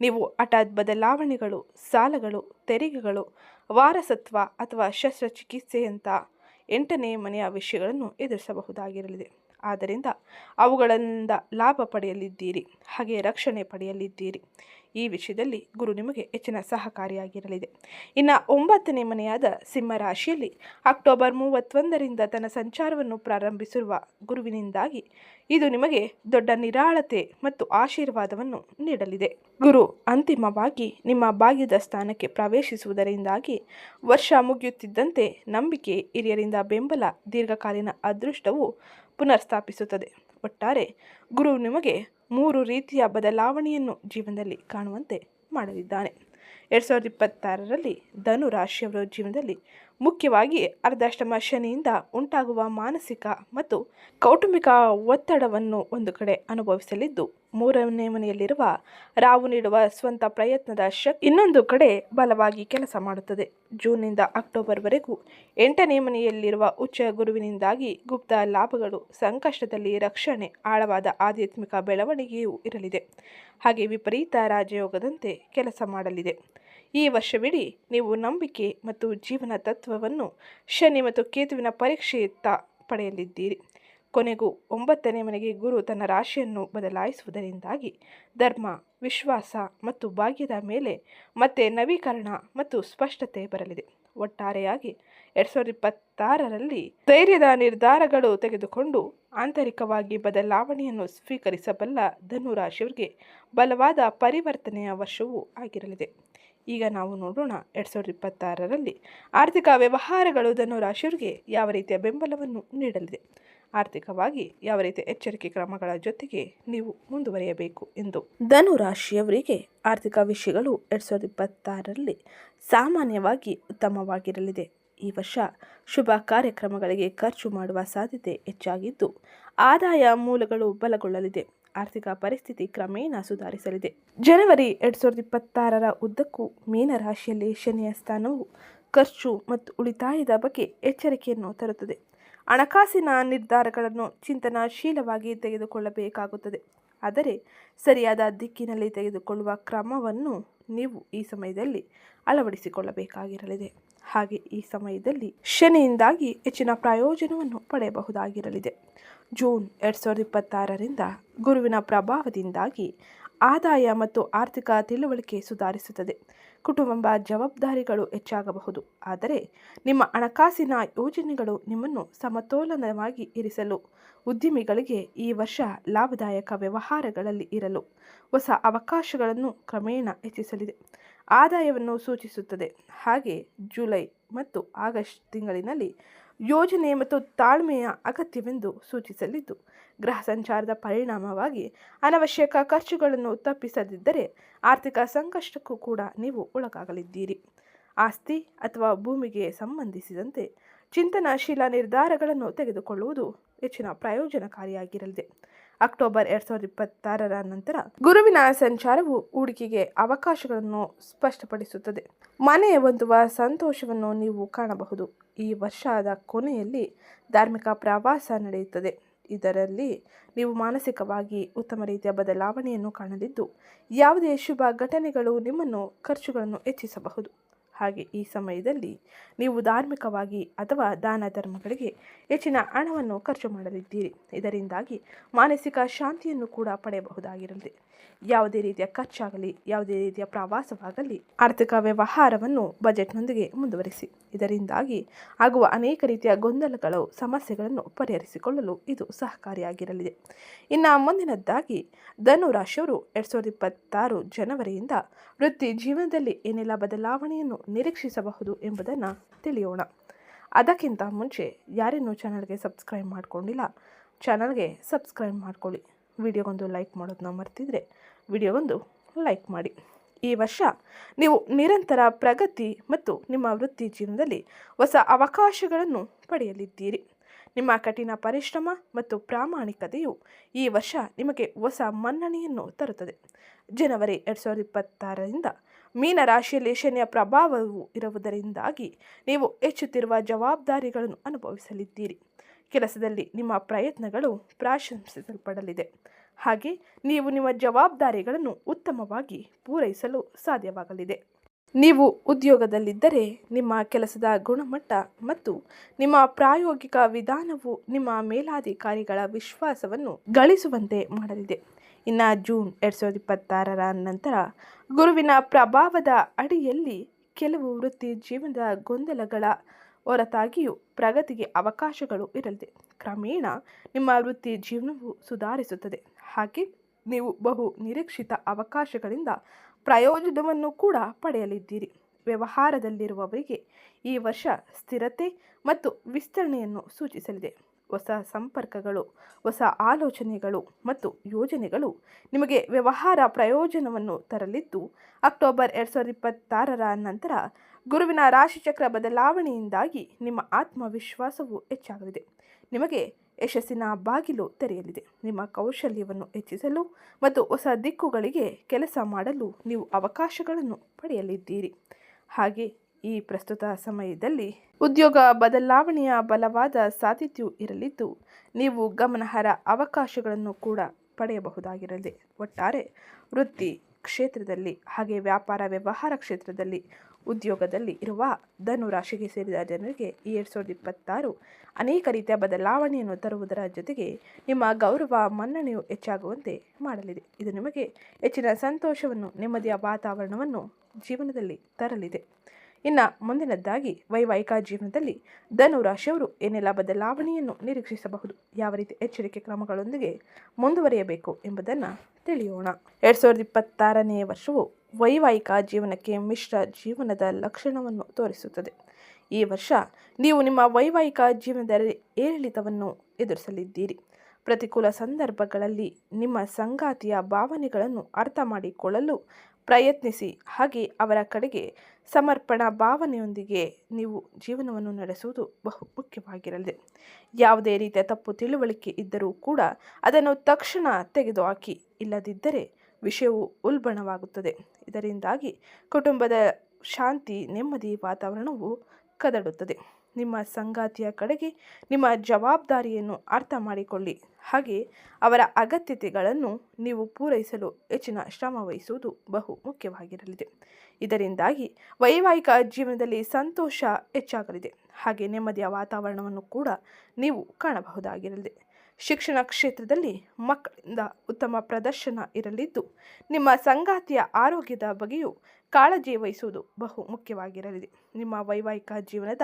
ನೀವು ಹಠಾತ್ ಬದಲಾವಣೆಗಳು, ಸಾಲಗಳು, ತೆರಿಗೆಗಳು, ವಾರಸತ್ವ ಅಥವಾ ಶಸ್ತ್ರಚಿಕಿತ್ಸೆಯಂಥ ಎಂಟನೇ ಮನೆಯ ವಿಷಯಗಳನ್ನು ಎದುರಿಸಬಹುದಾಗಿರಲಿದೆ. ಆದ್ದರಿಂದ ಅವುಗಳಿಂದ ಲಾಭ ಪಡೆಯಲಿದ್ದೀರಿ ಹಾಗೆ ರಕ್ಷಣೆ ಪಡೆಯಲಿದ್ದೀರಿ. ಈ ವಿಷಯದಲ್ಲಿ ಗುರು ನಿಮಗೆ ಹೆಚ್ಚಿನ ಸಹಕಾರಿಯಾಗಿರಲಿದೆ. ಇನ್ನು ಒಂಬತ್ತನೇ ಮನೆಯಾದ ಸಿಂಹರಾಶಿಯಲ್ಲಿ ಅಕ್ಟೋಬರ್ ಮೂವತ್ತೊಂದರಿಂದ ತನ್ನ ಸಂಚಾರವನ್ನು ಪ್ರಾರಂಭಿಸಿರುವ ಗುರುವಿನಿಂದಾಗಿ ಇದು ನಿಮಗೆ ದೊಡ್ಡ ನಿರಾಳತೆ ಮತ್ತು ಆಶೀರ್ವಾದವನ್ನು ನೀಡಲಿದೆ. ಗುರು, ಅಂತಿಮವಾಗಿ ನಿಮ್ಮ ಭಾಗ್ಯದ ಸ್ಥಾನಕ್ಕೆ ಪ್ರವೇಶಿಸುವುದರಿಂದಾಗಿ ವರ್ಷ ಮುಗಿಯುತ್ತಿದ್ದಂತೆ ನಂಬಿಕೆ, ಹಿರಿಯರಿಂದ ಬೆಂಬಲ, ದೀರ್ಘಕಾಲೀನ ಅದೃಷ್ಟವು ಪುನರ್ಸ್ಥಾಪಿಸುತ್ತದೆ. ಒಟ್ಟಾರೆ, ಗುರು ನಿಮಗೆ ಮೂರು ರೀತಿಯ ಬದಲಾವಣೆಯನ್ನು ಜೀವನದಲ್ಲಿ ಕಾಣುವಂತೆ ಮಾಡಲಿದ್ದಾನೆ. ಎರಡು ಸಾವಿರದ ಇಪ್ಪತ್ತಾರರಲ್ಲಿ ಧನು ರಾಶಿಯವರ ಜೀವನದಲ್ಲಿ ಮುಖ್ಯವಾಗಿ ಅರ್ಧಾಷ್ಟಮ ಶನಿಯಿಂದ ಉಂಟಾಗುವ ಮಾನಸಿಕ ಮತ್ತು ಕೌಟುಂಬಿಕ ಒತ್ತಡವನ್ನು ಒಂದು ಕಡೆ ಅನುಭವಿಸಲಿದ್ದು ಮೂರನೇ ಮನೆಯಲ್ಲಿರುವ ರಾವು ನೀಡುವ ಸ್ವಂತ ಪ್ರಯತ್ನದ ಶಕ್ತಿ ಇನ್ನೊಂದು ಕಡೆ ಬಲವಾಗಿ ಕೆಲಸ ಮಾಡುತ್ತದೆ. ಜೂನ್ನಿಂದ ಅಕ್ಟೋಬರ್ವರೆಗೂ ಎಂಟನೇ ಮನೆಯಲ್ಲಿರುವ ಉಚ್ಚ ಗುರುವಿನಿಂದಾಗಿ ಗುಪ್ತ ಲಾಭಗಳು, ಸಂಕಷ್ಟದಲ್ಲಿ ರಕ್ಷಣೆ, ಆಳವಾದ ಆಧ್ಯಾತ್ಮಿಕ ಬೆಳವಣಿಗೆಯೂ ಇರಲಿದೆ. ಹಾಗೆ ವಿಪರೀತ ರಾಜಯೋಗದಂತೆ ಕೆಲಸ ಮಾಡಲಿದೆ. ಈ ವರ್ಷವಿಡೀ ನೀವು ನಂಬಿಕೆ ಮತ್ತು ಜೀವನ ತತ್ವವನ್ನು ಶನಿ ಮತ್ತು ಕೇತುವಿನ ಪರೀಕ್ಷೆಯತ್ತ ಪಡೆಯಲಿದ್ದೀರಿ. ಕೊನೆಗೂ ಒಂಬತ್ತನೇ ಮನೆಗೆ ಗುರು ತನ್ನ ರಾಶಿಯನ್ನು ಬದಲಾಯಿಸುವುದರಿಂದಾಗಿ ಧರ್ಮ, ವಿಶ್ವಾಸ ಮತ್ತು ಭಾಗ್ಯದ ಮೇಲೆ ಮತ್ತೆ ನವೀಕರಣ ಮತ್ತು ಸ್ಪಷ್ಟತೆ ಬರಲಿದೆ. ಒಟ್ಟಾರೆಯಾಗಿ ಎರಡು ಸಾವಿರದ ಇಪ್ಪತ್ತಾರರಲ್ಲಿ ಧೈರ್ಯದ ನಿರ್ಧಾರಗಳು ತೆಗೆದುಕೊಂಡು ಆಂತರಿಕವಾಗಿ ಬದಲಾವಣೆಯನ್ನು ಸ್ವೀಕರಿಸಬಲ್ಲ ಧನು ರಾಶಿಯವರಿಗೆ ಬಲವಾದ ಪರಿವರ್ತನೆಯ ವರ್ಷವೂ ಆಗಿರಲಿದೆ. ಈಗ ನಾವು ನೋಡೋಣ ಎರಡು ಸಾವಿರದ ಇಪ್ಪತ್ತಾರರಲ್ಲಿ ಆರ್ಥಿಕ ವ್ಯವಹಾರಗಳು ಧನು ರಾಶಿಯವರಿಗೆ ಯಾವ ರೀತಿಯ ಬೆಂಬಲವನ್ನು ನೀಡಲಿದೆ. ಆರ್ಥಿಕವಾಗಿ ಯಾವ ರೀತಿ ಎಚ್ಚರಿಕೆ ಕ್ರಮಗಳ ಜೊತೆಗೆ ನೀವು ಮುಂದುವರಿಯಬೇಕು ಎಂದು. ಧನು ರಾಶಿಯವರಿಗೆ ಆರ್ಥಿಕ ವಿಷಯಗಳು ಎರಡು ಸಾವಿರದ ಇಪ್ಪತ್ತಾರರಲ್ಲಿ ಸಾಮಾನ್ಯವಾಗಿ ಉತ್ತಮವಾಗಿರಲಿದೆ. ಈ ವರ್ಷ ಶುಭ ಕಾರ್ಯಕ್ರಮಗಳಿಗೆ ಖರ್ಚು ಮಾಡುವ ಸಾಧ್ಯತೆ ಹೆಚ್ಚಾಗಿದ್ದು, ಆದಾಯ ಮೂಲಗಳು ಬಲಗೊಳ್ಳಲಿದೆ. ಆರ್ಥಿಕ ಪರಿಸ್ಥಿತಿ ಕ್ರಮೇಣ ಸುಧಾರಿಸಲಿದೆ. ಜನವರಿ ಎರಡು ಸಾವಿರದ ಇಪ್ಪತ್ತಾರರ ಉದ್ದಕ್ಕೂ ಮೀನರಾಶಿಯಲ್ಲಿ ಶನಿಯ ಸ್ಥಾನವು ಖರ್ಚು ಮತ್ತು ಉಳಿತಾಯದ ಬಗ್ಗೆ ಎಚ್ಚರಿಕೆಯನ್ನು ತರುತ್ತದೆ. ಹಣಕಾಸಿನ ನಿರ್ಧಾರಗಳನ್ನು ಚಿಂತನಾಶೀಲವಾಗಿ ತೆಗೆದುಕೊಳ್ಳಬೇಕಾಗುತ್ತದೆ. ಆದರೆ ಸರಿಯಾದ ದಿಕ್ಕಿನಲ್ಲಿ ತೆಗೆದುಕೊಳ್ಳುವ ಕ್ರಮವನ್ನು ನೀವು ಈ ಸಮಯದಲ್ಲಿ ಅಳವಡಿಸಿಕೊಳ್ಳಬೇಕಾಗಿರಲಿದೆ. ಹಾಗೆ ಈ ಸಮಯದಲ್ಲಿ ಶನಿಯಿಂದಾಗಿ ಹೆಚ್ಚಿನ ಪ್ರಯೋಜನವನ್ನು ಪಡೆಯಬಹುದಾಗಿರಲಿದೆ. ಜೂನ್ ಎರಡು ಸಾವಿರದ ಇಪ್ಪತ್ತಾರರಿಂದ ಗುರುವಿನ ಪ್ರಭಾವದಿಂದಾಗಿ ಆದಾಯ ಮತ್ತು ಆರ್ಥಿಕ ತಿಳುವಳಿಕೆ ಸುಧಾರಿಸುತ್ತದೆ. ಕುಟುಂಬ ಜವಾಬ್ದಾರಿಗಳು ಹೆಚ್ಚಾಗಬಹುದು. ಆದರೆ ನಿಮ್ಮ ಹಣಕಾಸಿನ ಯೋಜನೆಗಳು ನಿಮ್ಮನ್ನು ಸಮತೋಲನವಾಗಿ ಇರಿಸಲು ಉದ್ಯಮಿಗಳಿಗೆ ಈ ವರ್ಷ ಲಾಭದಾಯಕ ವ್ಯವಹಾರಗಳಲ್ಲಿ ಇರಲು ಹೊಸ ಅವಕಾಶಗಳನ್ನು ಕ್ರಮೇಣ ಹೆಚ್ಚಿಸಲಿದೆ. ಆದಾಯವನ್ನು ಸೂಚಿಸುತ್ತದೆ. ಹಾಗೆ ಜುಲೈ ಮತ್ತು ಆಗಸ್ಟ್ ತಿಂಗಳಿನಲ್ಲಿ ಯೋಜನೆ ಮತ್ತು ತಾಳ್ಮೆಯ ಅಗತ್ಯವೆಂದು ಸೂಚಿಸಲಿದ್ದು, ಗ್ರಹ ಸಂಚಾರದ ಪರಿಣಾಮವಾಗಿ ಅನವಶ್ಯಕ ಖರ್ಚುಗಳನ್ನು ತಪ್ಪಿಸದಿದ್ದರೆ ಆರ್ಥಿಕ ಸಂಕಷ್ಟಕ್ಕೂ ಕೂಡ ನೀವು ಒಳಗಾಗಲಿದ್ದೀರಿ. ಆಸ್ತಿ ಅಥವಾ ಭೂಮಿಗೆ ಸಂಬಂಧಿಸಿದಂತೆ ಚಿಂತನಾಶೀಲ ನಿರ್ಧಾರಗಳನ್ನು ತೆಗೆದುಕೊಳ್ಳುವುದು ಹೆಚ್ಚಿನ ಪ್ರಯೋಜನಕಾರಿಯಾಗಿರಲಿದೆ. ಅಕ್ಟೋಬರ್ ಎರಡು ಸಾವಿರದ ಇಪ್ಪತ್ತಾರರ ನಂತರ ಗುರುವಿನ ಸಂಚಾರವು ಹೂಡಿಕೆಗೆ ಅವಕಾಶಗಳನ್ನು ಸ್ಪಷ್ಟಪಡಿಸುತ್ತದೆ. ಮನೆ ಹೊಂದುವ ಸಂತೋಷವನ್ನು ನೀವು ಕಾಣಬಹುದು. ಈ ವರ್ಷದ ಕೊನೆಯಲ್ಲಿ ಧಾರ್ಮಿಕ ಪ್ರವಾಸ ನಡೆಯುತ್ತದೆ. ಇದರಲ್ಲಿ ನೀವು ಮಾನಸಿಕವಾಗಿ ಉತ್ತಮ ರೀತಿಯ ಬದಲಾವಣೆಯನ್ನು ಕಾಣಲಿದ್ದು, ಯಾವುದೇ ಶುಭ ಘಟನೆಗಳು ನಿಮ್ಮನ್ನು ಖರ್ಚುಗಳನ್ನು ಹೆಚ್ಚಿಸಬಹುದು. ಹಾಗೆ ಈ ಸಮಯದಲ್ಲಿ ನೀವು ಧಾರ್ಮಿಕವಾಗಿ ಅಥವಾ ದಾನ ಧರ್ಮಗಳಿಗೆ ಹೆಚ್ಚಿನ ಹಣವನ್ನು ಖರ್ಚು ಮಾಡಲಿದ್ದೀರಿ. ಇದರಿಂದಾಗಿ ಮಾನಸಿಕ ಶಾಂತಿಯನ್ನು ಕೂಡ ಪಡೆಯಬಹುದಾಗಿರಲಿದೆ ಯಾವುದೇ ರೀತಿಯ ಖರ್ಚಾಗಲಿ, ಯಾವುದೇ ರೀತಿಯ ಪ್ರವಾಸವಾಗಲಿ, ಆರ್ಥಿಕ ವ್ಯವಹಾರವನ್ನು ಬಜೆಟ್ನೊಂದಿಗೆ ಮುಂದುವರಿಸಿ. ಇದರಿಂದಾಗಿ ಆಗುವ ಅನೇಕ ರೀತಿಯ ಗೊಂದಲಗಳು, ಸಮಸ್ಯೆಗಳನ್ನು ಪರಿಹರಿಸಿಕೊಳ್ಳಲು ಇದು ಸಹಕಾರಿಯಾಗಿರಲಿದೆ. ಇನ್ನು ಮುಂದಿನದ್ದಾಗಿ, ಧನು ರಾಶಿಯವರು ಎರಡು ಸಾವಿರದ ಇಪ್ಪತ್ತಾರು ಜನವರಿಯಿಂದ ವೃತ್ತಿ ಜೀವನದಲ್ಲಿ ಏನೆಲ್ಲ ಬದಲಾವಣೆಯನ್ನು ನಿರೀಕ್ಷಿಸಬಹುದು ಎಂಬುದನ್ನು ತಿಳಿಯೋಣ. ಅದಕ್ಕಿಂತ ಮುಂಚೆ ಯಾರೇನೂ ಚಾನಲ್ಗೆ ಸಬ್ಸ್ಕ್ರೈಬ್ ಮಾಡಿಕೊಂಡಿಲ್ಲ ಚಾನಲ್ಗೆ ಸಬ್ಸ್ಕ್ರೈಬ್ ಮಾಡ್ಕೊಳ್ಳಿ. ವಿಡಿಯೋಗೊಂದು ಲೈಕ್ ಮಾಡೋದನ್ನ ಮರ್ತಿದ್ರೆ ವಿಡಿಯೋಗೊಂದು ಲೈಕ್ ಮಾಡಿ. ಈ ವರ್ಷ ನೀವು ನಿರಂತರ ಪ್ರಗತಿ ಮತ್ತು ನಿಮ್ಮ ವೃತ್ತಿ ಜೀವನದಲ್ಲಿ ಹೊಸ ಅವಕಾಶಗಳನ್ನು ಪಡೆಯಲಿದ್ದೀರಿ. ನಿಮ್ಮ ಕಠಿಣ ಪರಿಶ್ರಮ ಮತ್ತು ಪ್ರಾಮಾಣಿಕತೆಯು ಈ ವರ್ಷ ನಿಮಗೆ ಹೊಸ ಮನ್ನಣೆಯನ್ನು ತರುತ್ತದೆ. ಜನವರಿ ಎರಡು ಸಾವಿರದ ಇಪ್ಪತ್ತಾರರಿಂದ ಮೀನ ರಾಶಿಯಲ್ಲಿ ಶನಿಯ ಪ್ರಭಾವವು ಇರುವುದರಿಂದಾಗಿ ನೀವು ಹೆಚ್ಚುತ್ತಿರುವ ಜವಾಬ್ದಾರಿಗಳನ್ನು ಅನುಭವಿಸಲಿದ್ದೀರಿ. ಕೆಲಸದಲ್ಲಿ ನಿಮ್ಮ ಪ್ರಯತ್ನಗಳು ಪ್ರಶಂಸಿಸಲ್ಪಡಲಿದೆ. ಹಾಗೆ ನೀವು ನಿಮ್ಮ ಜವಾಬ್ದಾರಿಗಳನ್ನು ಉತ್ತಮವಾಗಿ ಪೂರೈಸಲು ಸಾಧ್ಯವಾಗಲಿದೆ. ನೀವು ಉದ್ಯೋಗದಲ್ಲಿದ್ದರೆ ನಿಮ್ಮ ಕೆಲಸದ ಗುಣಮಟ್ಟ ಮತ್ತು ನಿಮ್ಮ ಪ್ರಾಯೋಗಿಕ ವಿಧಾನವು ನಿಮ್ಮ ಮೇಲಾಧಿಕಾರಿಗಳ ವಿಶ್ವಾಸವನ್ನು ಗಳಿಸುವಂತೆ ಮಾಡಲಿದೆ. ಇನ್ನು ಜೂನ್ ಎರಡು ಸಾವಿರದ ಇಪ್ಪತ್ತಾರರ ನಂತರ ಗುರುವಿನ ಪ್ರಭಾವದ ಅಡಿಯಲ್ಲಿ ಕೆಲವು ವೃತ್ತಿ ಜೀವನದ ಗೊಂದಲಗಳ ಹೊರತಾಗಿಯೂ ಪ್ರಗತಿಗೆ ಅವಕಾಶಗಳು ಇರಲಿದೆ. ಕ್ರಮೇಣ ನಿಮ್ಮ ವೃತ್ತಿ ಜೀವನವು ಸುಧಾರಿಸುತ್ತದೆ. ಹಾಗೆ ನೀವು ಬಹು ನಿರೀಕ್ಷಿತ ಅವಕಾಶಗಳಿಂದ ಪ್ರಯೋಜನವನ್ನು ಕೂಡ ಪಡೆಯಲಿದ್ದೀರಿ. ವ್ಯವಹಾರದಲ್ಲಿರುವವರಿಗೆ ಈ ವರ್ಷ ಸ್ಥಿರತೆ ಮತ್ತು ವಿಸ್ತರಣೆಯನ್ನು ಸೂಚಿಸಲಿದೆ. ಹೊಸ ಸಂಪರ್ಕಗಳು, ಹೊಸ ಆಲೋಚನೆಗಳು ಮತ್ತು ಯೋಜನೆಗಳು ನಿಮಗೆ ವ್ಯವಹಾರ ಪ್ರಯೋಜನವನ್ನು ತರಲಿದ್ದು, ಅಕ್ಟೋಬರ್ ಎರಡು ಸಾವಿರದ ಇಪ್ಪತ್ತಾರರ ನಂತರ ಗುರುವಿನ ರಾಶಿಚಕ್ರ ಬದಲಾವಣೆಯಿಂದಾಗಿ ನಿಮ್ಮ ಆತ್ಮವಿಶ್ವಾಸವು ಹೆಚ್ಚಾಗಲಿದೆ. ನಿಮಗೆ ಯಶಸ್ಸಿನ ಬಾಗಿಲು ತೆರೆಯಲಿದೆ. ನಿಮ್ಮ ಕೌಶಲ್ಯವನ್ನು ಹೆಚ್ಚಿಸಲು ಮತ್ತು ಹೊಸ ದಿಕ್ಕುಗಳಿಗೆ ಕೆಲಸ ಮಾಡಲು ನೀವು ಅವಕಾಶಗಳನ್ನು ಪಡೆಯಲಿದ್ದೀರಿ. ಹಾಗೆ ಈ ಪ್ರಸ್ತುತ ಸಮಯದಲ್ಲಿ ಉದ್ಯೋಗ ಬದಲಾವಣೆಯ ಬಲವಾದ ಸಾಧ್ಯತೆಯು ಇರಲಿದ್ದು, ನೀವು ಗಮನಾರ್ಹ ಅವಕಾಶಗಳನ್ನು ಕೂಡ ಪಡೆಯಬಹುದಾಗಿರಲಿದೆ ಒಟ್ಟಾರೆ, ವೃತ್ತಿ ಕ್ಷೇತ್ರದಲ್ಲಿ ಹಾಗೆ ವ್ಯಾಪಾರ ವ್ಯವಹಾರ ಕ್ಷೇತ್ರದಲ್ಲಿ ಉದ್ಯೋಗದಲ್ಲಿ ಇರುವ ಧನು ರಾಶಿಗೆ ಸೇರಿದ ಜನರಿಗೆ ಈ ಎರಡು ಸಾವಿರದ ಇಪ್ಪತ್ತಾರು ಅನೇಕ ರೀತಿಯ ಬದಲಾವಣೆಯನ್ನು ತರುವುದರ ಜೊತೆಗೆ ನಿಮ್ಮ ಗೌರವ, ಮನ್ನಣೆಯು ಹೆಚ್ಚಾಗುವಂತೆ ಮಾಡಲಿದೆ. ಇದು ನಿಮಗೆ ಹೆಚ್ಚಿನ ಸಂತೋಷವನ್ನು, ನೆಮ್ಮದಿಯ ವಾತಾವರಣವನ್ನು ಜೀವನದಲ್ಲಿ ತರಲಿದೆ. ಇನ್ನು ಮುಂದಿನದ್ದಾಗಿ ವೈವಾಹಿಕ ಜೀವನದಲ್ಲಿ ಧನು ರಾಶಿಯವರು ಏನೆಲ್ಲ ಬದಲಾವಣೆಯನ್ನು ನಿರೀಕ್ಷಿಸಬಹುದು, ಯಾವ ರೀತಿ ಎಚ್ಚರಿಕೆ ಕ್ರಮಗಳೊಂದಿಗೆ ಮುಂದುವರಿಯಬೇಕು ಎಂಬುದನ್ನು ತಿಳಿಯೋಣ. ಎರಡು ಸಾವಿರದ ಇಪ್ಪತ್ತಾರನೇ ವರ್ಷವು ವೈವಾಹಿಕ ಜೀವನಕ್ಕೆ ಮಿಶ್ರ ಜೀವನದ ಲಕ್ಷಣವನ್ನು ತೋರಿಸುತ್ತದೆ. ಈ ವರ್ಷ ನೀವು ನಿಮ್ಮ ವೈವಾಹಿಕ ಜೀವನದ ಏರಿಳಿತವನ್ನು ಎದುರಿಸಲಿದ್ದೀರಿ. ಪ್ರತಿಕೂಲ ಸಂದರ್ಭಗಳಲ್ಲಿ ನಿಮ್ಮ ಸಂಗಾತಿಯ ಭಾವನೆಗಳನ್ನು ಅರ್ಥ ಮಾಡಿಕೊಳ್ಳಲು ಪ್ರಯತ್ನಿಸಿ. ಹಾಗೆ ಅವರ ಕಡೆಗೆ ಸಮರ್ಪಣಾ ಭಾವನೆಯೊಂದಿಗೆ ನೀವು ಜೀವನವನ್ನು ನಡೆಸುವುದು ಬಹು ಮುಖ್ಯವಾಗಿರಲಿದೆ ಯಾವುದೇ ರೀತಿಯ ತಪ್ಪು ತಿಳುವಳಿಕೆ ಇದ್ದರೂ ಕೂಡ ಅದನ್ನು ತಕ್ಷಣ ತೆಗೆದುಹಾಕಿ. ಇಲ್ಲದಿದ್ದರೆ ವಿಷಯವು ಉಲ್ಬಣವಾಗುತ್ತದೆ. ಇದರಿಂದಾಗಿ ಕುಟುಂಬದ ಶಾಂತಿ, ನೆಮ್ಮದಿ ವಾತಾವರಣವು ಕದಡುತ್ತದೆ. ನಿಮ್ಮ ಸಂಗಾತಿಯ ಕಡೆಗೆ ನಿಮ್ಮ ಜವಾಬ್ದಾರಿಯನ್ನು ಅರ್ಥ ಮಾಡಿಕೊಳ್ಳಿ. ಹಾಗೆ ಅವರ ಅಗತ್ಯತೆಗಳನ್ನು ನೀವು ಪೂರೈಸಲು ಹೆಚ್ಚಿನ ಶ್ರಮ ವಹಿಸುವುದು ಬಹು ಮುಖ್ಯವಾಗಿರಲಿದೆ. ಇದರಿಂದಾಗಿ ವೈವಾಹಿಕ ಜೀವನದಲ್ಲಿ ಸಂತೋಷ ಹೆಚ್ಚಾಗಲಿದೆ. ಹಾಗೆ ನೆಮ್ಮದಿಯ ವಾತಾವರಣವನ್ನು ಕೂಡ ನೀವು ಕಾಣಬಹುದಾಗಿರಲಿದೆ. ಶಿಕ್ಷಣ ಕ್ಷೇತ್ರದಲ್ಲಿ ಮಕ್ಕಳಿಂದ ಉತ್ತಮ ಪ್ರದರ್ಶನ ಇರಲಿದ್ದು, ನಿಮ್ಮ ಸಂಗಾತಿಯ ಆರೋಗ್ಯದ ಬಗ್ಗೆಯೂ ಕಾಳಜಿ ವಹಿಸುವುದು ಬಹು ಮುಖ್ಯವಾಗಿರಲಿದೆ. ನಿಮ್ಮ ವೈವಾಹಿಕ ಜೀವನದ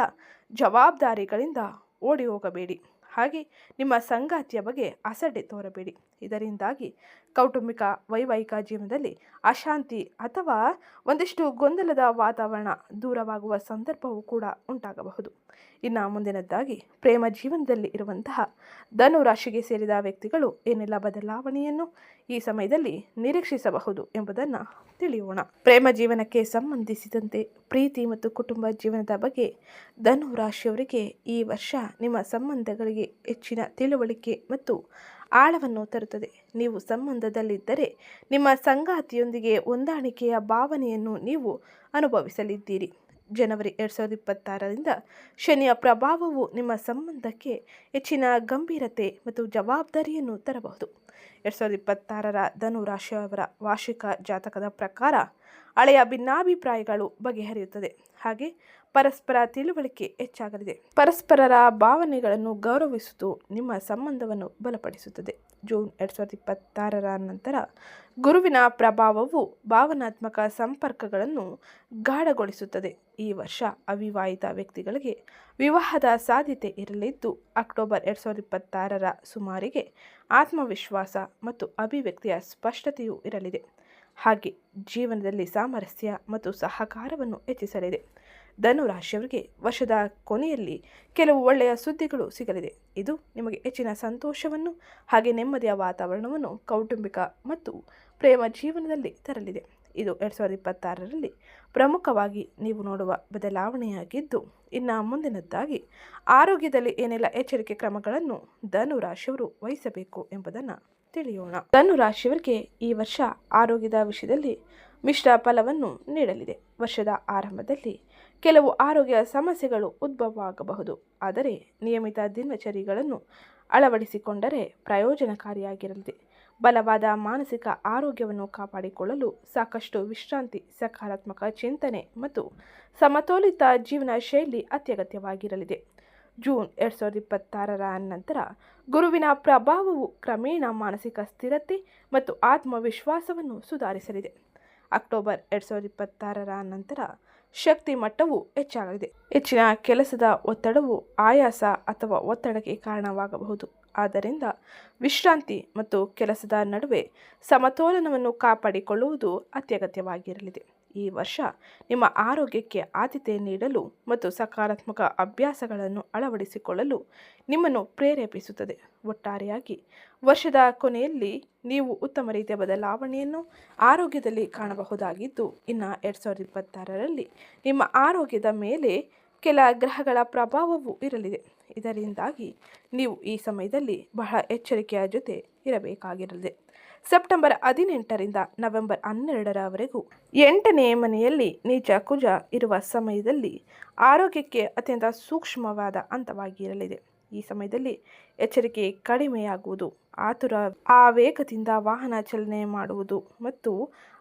ಜವಾಬ್ದಾರಿಗಳಿಂದ ಓಡಿ ಹೋಗಬೇಡಿ. ಹಾಗೆ ನಿಮ್ಮ ಸಂಗಾತಿಯ ಬಗ್ಗೆ ಅಸಡ್ಡೆ ತೋರಬೇಡಿ. ಇದರಿಂದಾಗಿ ಕೌಟುಂಬಿಕ ವೈವಾಹಿಕ ಜೀವನದಲ್ಲಿ ಅಶಾಂತಿ ಅಥವಾ ಒಂದಿಷ್ಟು ಗೊಂದಲದ ವಾತಾವರಣ ದೂರವಾಗುವ ಸಂದರ್ಭವೂ ಕೂಡ ಉಂಟಾಗಬಹುದು. ಇನ್ನು ಮುಂದಿನದ್ದಾಗಿ, ಪ್ರೇಮ ಜೀವನದಲ್ಲಿ ಇರುವಂತಹ ಧನು ರಾಶಿಗೆ ಸೇರಿದ ವ್ಯಕ್ತಿಗಳು ಏನೆಲ್ಲ ಬದಲಾವಣೆಯನ್ನು ಈ ಸಮಯದಲ್ಲಿ ನಿರೀಕ್ಷಿಸಬಹುದು ಎಂಬುದನ್ನು ತಿಳಿಯೋಣ. ಪ್ರೇಮ ಜೀವನಕ್ಕೆ ಸಂಬಂಧಿಸಿದಂತೆ ಪ್ರೀತಿ ಮತ್ತು ಕುಟುಂಬ ಜೀವನದ ಬಗ್ಗೆ ಧನು ರಾಶಿಯವರಿಗೆ ಈ ವರ್ಷ ನಿಮ್ಮ ಸಂಬಂಧಗಳಿಗೆ ಹೆಚ್ಚಿನ ತಿಳುವಳಿಕೆ ಮತ್ತು ಆಳವನ್ನು ತರುತ್ತದೆ. ನೀವು ಸಂಬಂಧದಲ್ಲಿದ್ದರೆ ನಿಮ್ಮ ಸಂಗಾತಿಯೊಂದಿಗೆ ಹೊಂದಾಣಿಕೆಯ ಭಾವನೆಯನ್ನು ನೀವು ಅನುಭವಿಸಲಿದ್ದೀರಿ. ಜನವರಿ ಎರಡು ಸಾವಿರದ ಇಪ್ಪತ್ತಾರರಿಂದ ಶನಿಯ ಪ್ರಭಾವವು ನಿಮ್ಮ ಸಂಬಂಧಕ್ಕೆ ಹೆಚ್ಚಿನ ಗಂಭೀರತೆ ಮತ್ತು ಜವಾಬ್ದಾರಿಯನ್ನು ತರಬಹುದು. ಎರಡು ಸಾವಿರದ ಇಪ್ಪತ್ತಾರರ ಧನು ರಾಶಿಯವರ ವಾರ್ಷಿಕ ಜಾತಕದ ಪ್ರಕಾರ ಹಳೆಯ ಭಿನ್ನಾಭಿಪ್ರಾಯಗಳು ಬಗೆಹರಿಯುತ್ತದೆ. ಹಾಗೆ ಪರಸ್ಪರ ತಿಳುವಳಿಕೆ ಹೆಚ್ಚಾಗಲಿದೆ. ಪರಸ್ಪರರ ಭಾವನೆಗಳನ್ನು ಗೌರವಿಸುವುದು ನಿಮ್ಮ ಸಂಬಂಧವನ್ನು ಬಲಪಡಿಸುತ್ತದೆ. ಜೂನ್ ಎರಡು ಸಾವಿರದ ಇಪ್ಪತ್ತಾರರ ನಂತರ ಗುರುವಿನ ಪ್ರಭಾವವು ಭಾವನಾತ್ಮಕ ಸಂಪರ್ಕಗಳನ್ನು ಗಾಢಗೊಳಿಸುತ್ತದೆ. ಈ ವರ್ಷ ಅವಿವಾಹಿತ ವ್ಯಕ್ತಿಗಳಿಗೆ ವಿವಾಹದ ಸಾಧ್ಯತೆ ಇರಲಿದ್ದು, ಅಕ್ಟೋಬರ್ ಎರಡು ಸಾವಿರದ ಇಪ್ಪತ್ತಾರರ ಸುಮಾರಿಗೆ ಆತ್ಮವಿಶ್ವಾಸ ಮತ್ತು ಅಭಿವ್ಯಕ್ತಿಯ ಸ್ಪಷ್ಟತೆಯೂ ಇರಲಿದೆ. ಹಾಗೆ ಜೀವನದಲ್ಲಿ ಸಾಮರಸ್ಯ ಮತ್ತು ಸಹಕಾರವನ್ನು ಹೆಚ್ಚಿಸಲಿದೆ. ಧನು ರಾಶಿಯವರಿಗೆ ವರ್ಷದ ಕೊನೆಯಲ್ಲಿ ಕೆಲವು ಒಳ್ಳೆಯ ಸುದ್ದಿಗಳು ಸಿಗಲಿದೆ. ಇದು ನಿಮಗೆ ಹೆಚ್ಚಿನ ಸಂತೋಷವನ್ನು ಹಾಗೆ ನೆಮ್ಮದಿಯ ವಾತಾವರಣವನ್ನು ಕೌಟುಂಬಿಕ ಮತ್ತು ಪ್ರೇಮ ಜೀವನದಲ್ಲಿ ತರಲಿದೆ. ಇದು ಎರಡು ಸಾವಿರದ ಇಪ್ಪತ್ತಾರರಲ್ಲಿ ಪ್ರಮುಖವಾಗಿ ನೀವು ನೋಡುವ ಬದಲಾವಣೆಯಾಗಿದ್ದು, ಇನ್ನು ಮುಂದಿನದ್ದಾಗಿ ಆರೋಗ್ಯದಲ್ಲಿ ಏನೆಲ್ಲ ಎಚ್ಚರಿಕೆ ಕ್ರಮಗಳನ್ನು ಧನು ರಾಶಿಯವರು ವಹಿಸಬೇಕು ಎಂಬುದನ್ನು ತಿಳಿಯೋಣ. ಧನು ರಾಶಿಯವರಿಗೆ ಈ ವರ್ಷ ಆರೋಗ್ಯದ ವಿಷಯದಲ್ಲಿ ಮಿಶ್ರ ಫಲವನ್ನು ನೀಡಲಿದೆ. ವರ್ಷದ ಆರಂಭದಲ್ಲಿ ಕೆಲವು ಆರೋಗ್ಯ ಸಮಸ್ಯೆಗಳು ಉದ್ಭವವಾಗಬಹುದು. ಆದರೆ ನಿಯಮಿತ ದಿನಚರಿಗಳನ್ನು ಅಳವಡಿಸಿಕೊಂಡರೆ ಪ್ರಯೋಜನಕಾರಿಯಾಗಿರಲಿದೆ. ಬಲವಾದ ಮಾನಸಿಕ ಆರೋಗ್ಯವನ್ನು ಕಾಪಾಡಿಕೊಳ್ಳಲು ಸಾಕಷ್ಟು ವಿಶ್ರಾಂತಿ, ಸಕಾರಾತ್ಮಕ ಚಿಂತನೆ ಮತ್ತು ಸಮತೋಲಿತ ಜೀವನ ಶೈಲಿ ಅತ್ಯಗತ್ಯವಾಗಿರಲಿದೆ. ಜೂನ್ ಎರಡು ಸಾವಿರದ ಇಪ್ಪತ್ತಾರರ ನಂತರ ಗುರುವಿನ ಪ್ರಭಾವವು ಕ್ರಮೇಣ ಮಾನಸಿಕ ಸ್ಥಿರತೆ ಮತ್ತು ಆತ್ಮವಿಶ್ವಾಸವನ್ನು ಸುಧಾರಿಸಲಿದೆ. ಅಕ್ಟೋಬರ್ ಎರಡು ಸಾವಿರದ ಇಪ್ಪತ್ತಾರರ ನಂತರ ಶಕ್ತಿ ಮಟ್ಟವು ಹೆಚ್ಚಾಗಲಿದೆ. ಹೆಚ್ಚಿನ ಕೆಲಸದ ಒತ್ತಡವು ಆಯಾಸ ಅಥವಾ ಒತ್ತಡಕ್ಕೆ ಕಾರಣವಾಗಬಹುದು. ಆದ್ದರಿಂದ ವಿಶ್ರಾಂತಿ ಮತ್ತು ಕೆಲಸದ ನಡುವೆ ಸಮತೋಲನವನ್ನು ಕಾಪಾಡಿಕೊಳ್ಳುವುದು ಅತ್ಯಗತ್ಯವಾಗಿರಲಿದೆ. ಈ ವರ್ಷ ನಿಮ್ಮ ಆರೋಗ್ಯಕ್ಕೆ ಆದ್ಯತೆ ನೀಡಲು ಮತ್ತು ಸಕಾರಾತ್ಮಕ ಅಭ್ಯಾಸಗಳನ್ನು ಅಳವಡಿಸಿಕೊಳ್ಳಲು ನಿಮ್ಮನ್ನು ಪ್ರೇರೇಪಿಸುತ್ತದೆ. ಒಟ್ಟಾರೆಯಾಗಿ, ವರ್ಷದ ಕೊನೆಯಲ್ಲಿ ನೀವು ಉತ್ತಮ ರೀತಿಯ ಬದಲಾವಣೆಯನ್ನು ಆರೋಗ್ಯದಲ್ಲಿ ಕಾಣಬಹುದಾಗಿದ್ದು, ಇನ್ನು ಎರಡು ಸಾವಿರದ ಇಪ್ಪತ್ತಾರರಲ್ಲಿ ನಿಮ್ಮ ಆರೋಗ್ಯದ ಮೇಲೆ ಕೆಲ ಗ್ರಹಗಳ ಪ್ರಭಾವವೂ ಇರಲಿದೆ. ಇದರಿಂದಾಗಿ ನೀವು ಈ ಸಮಯದಲ್ಲಿ ಬಹಳ ಎಚ್ಚರಿಕೆಯ ಜೊತೆ ಇರಬೇಕಾಗಿರಲಿದೆ. ಸೆಪ್ಟೆಂಬರ್ ಹದಿನೆಂಟರಿಂದ ನವೆಂಬರ್ ಹನ್ನೆರಡರವರೆಗೂ ಎಂಟನೇ ಮನೆಯಲ್ಲಿ ನೀಚ ಕುಜ ಇರುವ ಸಮಯದಲ್ಲಿ ಆರೋಗ್ಯಕ್ಕೆ ಅತ್ಯಂತ ಸೂಕ್ಷ್ಮವಾದ ಹಂತವಾಗಿರಲಿದೆ. ಈ ಸಮಯದಲ್ಲಿ ಎಚ್ಚರಿಕೆ ಕಡಿಮೆಯಾಗುವುದು, ಆತುರ, ಆವೇಗದಿಂದ ವಾಹನ ಚಲನೆ ಮಾಡುವುದು ಮತ್ತು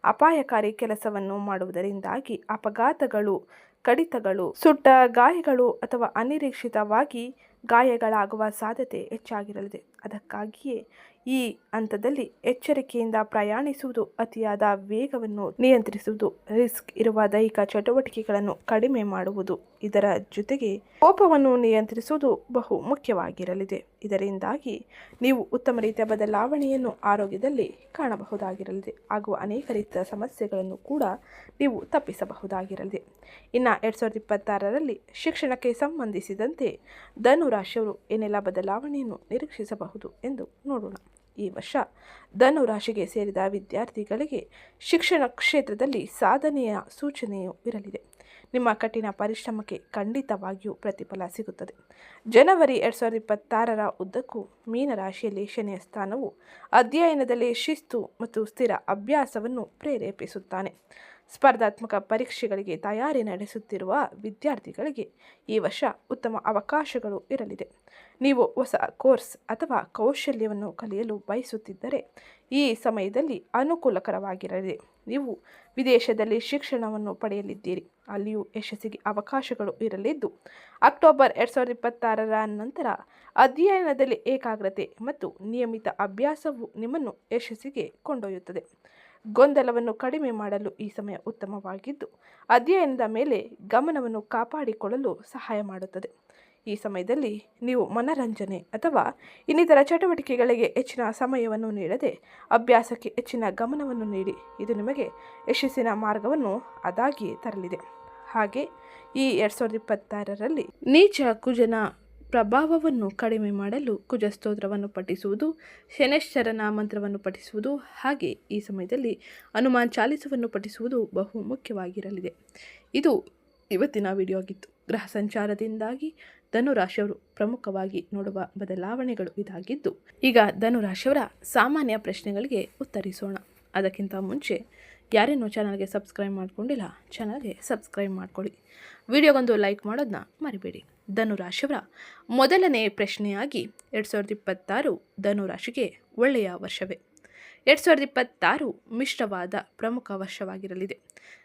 ಅಪಾಯಕಾರಿ ಕೆಲಸವನ್ನು ಮಾಡುವುದರಿಂದಾಗಿ ಅಪಘಾತಗಳು, ಕಡಿತಗಳು, ಸುಟ್ಟ ಗಾಯಗಳು ಅಥವಾ ಅನಿರೀಕ್ಷಿತವಾಗಿ ಗಾಯಗಳಾಗುವ ಸಾಧ್ಯತೆ ಹೆಚ್ಚಾಗಿರಲಿದೆ. ಅದಕ್ಕಾಗಿಯೇ ಈ ಹಂತದಲ್ಲಿ ಎಚ್ಚರಿಕೆಯಿಂದ ಪ್ರಯಾಣಿಸುವುದು ಅತಿಯಾದ ವೇಗವನ್ನು ನಿಯಂತ್ರಿಸುವುದು, ರಿಸ್ಕ್ ಇರುವ ದೈಹಿಕ ಚಟುವಟಿಕೆಗಳನ್ನು ಕಡಿಮೆ ಮಾಡುವುದು, ಇದರ ಜೊತೆಗೆ ಕೋಪವನ್ನು ನಿಯಂತ್ರಿಸುವುದು ಬಹು ಮುಖ್ಯವಾಗಿರಲಿದೆ. ಇದರಿಂದಾಗಿ ನೀವು ಉತ್ತಮ ರೀತಿಯ ಬದಲಾವಣೆಯನ್ನು ಆರೋಗ್ಯದಲ್ಲಿ ಕಾಣಬಹುದಾಗಿರಲಿದೆ. ಹಾಗೂ ಅನೇಕ ರೀತಿಯ ಸಮಸ್ಯೆಗಳನ್ನು ಕೂಡ ನೀವು ತಪ್ಪಿಸಬಹುದಾಗಿರಲಿದೆ. ಇನ್ನು ಎರಡು ಸಾವಿರದ ಇಪ್ಪತ್ತಾರರಲ್ಲಿ ಶಿಕ್ಷಣಕ್ಕೆ ಸಂಬಂಧಿಸಿದಂತೆ ಧನು ರಾಶಿಯವರು ಏನೆಲ್ಲ ಬದಲಾವಣೆಯನ್ನು ನಿರೀಕ್ಷಿಸಬಹುದು ಎಂದು ನೋಡೋಣ. ಈ ವರ್ಷ ಧನು ರಾಶಿಗೆ ಸೇರಿದ ವಿದ್ಯಾರ್ಥಿಗಳಿಗೆ ಶಿಕ್ಷಣ ಕ್ಷೇತ್ರದಲ್ಲಿ ಸಾಧನೆಯ ಸೂಚನೆಯೂ ಇರಲಿದೆ. ನಿಮ್ಮ ಕಠಿಣ ಪರಿಶ್ರಮಕ್ಕೆ ಖಂಡಿತವಾಗಿಯೂ ಪ್ರತಿಫಲ ಸಿಗುತ್ತದೆ. ಜನವರಿ ಎರಡು ಸಾವಿರದ ಇಪ್ಪತ್ತಾರರ ಉದ್ದಕ್ಕೂ ಮೀನರಾಶಿಯಲ್ಲಿ ಶನಿಯ ಸ್ಥಾನವು ಅಧ್ಯಯನದಲ್ಲಿ ಶಿಸ್ತು ಮತ್ತು ಸ್ಥಿರ ಅಭ್ಯಾಸವನ್ನು ಪ್ರೇರೇಪಿಸುತ್ತಾನೆ. ಸ್ಪರ್ಧಾತ್ಮಕ ಪರೀಕ್ಷೆಗಳಿಗೆ ತಯಾರಿ ನಡೆಸುತ್ತಿರುವ ವಿದ್ಯಾರ್ಥಿಗಳಿಗೆ ಈ ವರ್ಷ ಉತ್ತಮ ಅವಕಾಶಗಳು ಇರಲಿದೆ. ನೀವು ಹೊಸ ಕೋರ್ಸ್ ಅಥವಾ ಕೌಶಲ್ಯವನ್ನು ಕಲಿಯಲು ಬಯಸುತ್ತಿದ್ದರೆ ಈ ಸಮಯದಲ್ಲಿ ಅನುಕೂಲಕರವಾಗಿರಲಿದೆ ನೀವು ವಿದೇಶದಲ್ಲಿ ಶಿಕ್ಷಣವನ್ನು ಪಡೆಯಲಿದ್ದೀರಿ. ಅಲ್ಲಿಯೂ ಯಶಸ್ಸಿಗೆ ಅವಕಾಶಗಳು ಇರಲಿದ್ದು, ಅಕ್ಟೋಬರ್ ಎರಡು ಸಾವಿರದ ಇಪ್ಪತ್ತಾರರ ನಂತರ ಅಧ್ಯಯನದಲ್ಲಿ ಏಕಾಗ್ರತೆ ಮತ್ತು ನಿಯಮಿತ ಅಭ್ಯಾಸವು ನಿಮ್ಮನ್ನು ಯಶಸ್ಸಿಗೆ ಕೊಂಡೊಯ್ಯುತ್ತದೆ. ಗೊಂದಲವನ್ನು ಕಡಿಮೆ ಮಾಡಲು ಈ ಸಮಯ ಉತ್ತಮವಾಗಿದ್ದು, ಅಧ್ಯಯನದ ಮೇಲೆ ಗಮನವನ್ನು ಕಾಪಾಡಿಕೊಳ್ಳಲು ಸಹಾಯ ಮಾಡುತ್ತದೆ. ಈ ಸಮಯದಲ್ಲಿ ನೀವು ಮನರಂಜನೆ ಅಥವಾ ಇನ್ನಿತರ ಚಟುವಟಿಕೆಗಳಿಗೆ ಹೆಚ್ಚಿನ ಸಮಯವನ್ನು ನೀಡದೆ ಅಭ್ಯಾಸಕ್ಕೆ ಹೆಚ್ಚಿನ ಗಮನವನ್ನು ನೀಡಿ. ಇದು ನಿಮಗೆ ಯಶಸ್ಸಿನ ಮಾರ್ಗವನ್ನು ಅದಾಗಿಯೇ ತರಲಿದೆ. ಹಾಗೆ ಈ ಎರಡು ಸಾವಿರದ ಇಪ್ಪತ್ತಾರರಲ್ಲಿ ನೀಚ ಕುಜನ ಪ್ರಭಾವವನ್ನು ಕಡಿಮೆ ಮಾಡಲು ಕುಜ ಸ್ತೋತ್ರವನ್ನು ಪಠಿಸುವುದು, ಶನೈಶ್ಚರನ ಮಂತ್ರವನ್ನು ಪಠಿಸುವುದು ಹಾಗೆ ಈ ಸಮಯದಲ್ಲಿ ಹನುಮಾನ್ ಚಾಲಿಸವನ್ನು ಪಠಿಸುವುದು ಬಹು ಮುಖ್ಯವಾಗಿರಲಿದೆ. ಇದು ಇವತ್ತಿನ ವಿಡಿಯೋ ಆಗಿತ್ತು. ಗ್ರಹ ಸಂಚಾರದಿಂದಾಗಿ ಧನುರಾಶಿಯವರು ಪ್ರಮುಖವಾಗಿ ನೋಡುವ ಬದಲಾವಣೆಗಳು ಇದಾಗಿದ್ದು, ಈಗ ಧನುರಾಶಿಯವರ ಸಾಮಾನ್ಯ ಪ್ರಶ್ನೆಗಳಿಗೆ ಉತ್ತರಿಸೋಣ. ಅದಕ್ಕಿಂತ ಮುಂಚೆ, ಯಾರೇನೋ ಚಾನಲ್ಗೆ ಸಬ್ಸ್ಕ್ರೈಬ್ ಮಾಡಿಕೊಂಡಿಲ್ಲ, ಚಾನಲ್ಗೆ ಸಬ್ಸ್ಕ್ರೈಬ್ ಮಾಡ್ಕೊಳ್ಳಿ. ವಿಡಿಯೋಗೊಂದು ಲೈಕ್ ಮಾಡೋದನ್ನ ಮರಿಬೇಡಿ. ಧನುರಾಶಿಯವರ ಮೊದಲನೇ ಪ್ರಶ್ನೆಯಾಗಿ ಎರಡು ಸಾವಿರದ ಇಪ್ಪತ್ತಾರು ಧನುರಾಶಿಗೆ ಒಳ್ಳೆಯ ವರ್ಷವೇ. ಎರಡು ಸಾವಿರದ ಇಪ್ಪತ್ತಾರು ಮಿಶ್ರವಾದ ಪ್ರಮುಖ ವರ್ಷವಾಗಿರಲಿದೆ.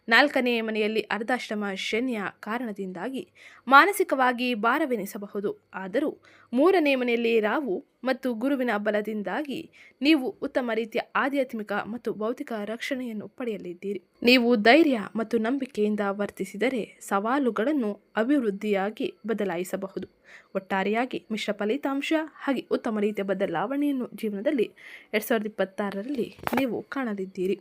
ನಾಲ್ಕನೇ ಮನೆಯಲ್ಲಿ ಅರ್ಧಾಶ್ರಮ ಶನಿಯ ಕಾರಣದಿಂದಾಗಿ ಮಾನಸಿಕವಾಗಿ ಭಾರವೆನಿಸಬಹುದು. ಆದರೂ ಮೂರನೇ ಮನೆಯಲ್ಲಿ ರಾವು ಮತ್ತು ಗುರುವಿನ ಬಲದಿಂದಾಗಿ ನೀವು ಉತ್ತಮ ರೀತಿಯ ಆಧ್ಯಾತ್ಮಿಕ ಮತ್ತು ಭೌತಿಕ ರಕ್ಷಣೆಯನ್ನು ಪಡೆಯಲಿದ್ದೀರಿ. ನೀವು ಧೈರ್ಯ ಮತ್ತು ನಂಬಿಕೆಯಿಂದ ವರ್ತಿಸಿದರೆ ಸವಾಲುಗಳನ್ನು ಅಭಿವೃದ್ಧಿಯಾಗಿ ಬದಲಾಯಿಸಬಹುದು. ಒಟ್ಟಾರೆಯಾಗಿ ಮಿಶ್ರ ಫಲಿತಾಂಶ ಹಾಗೆ ಉತ್ತಮ ರೀತಿಯ ಬದಲಾವಣೆಯನ್ನು ಜೀವನದಲ್ಲಿ ಎರಡು ಸಾವಿರದ ಇಪ್ಪತ್ತಾರರಲ್ಲಿ ನೀವು ಕಾಣಲಿದ್ದೀರಿ.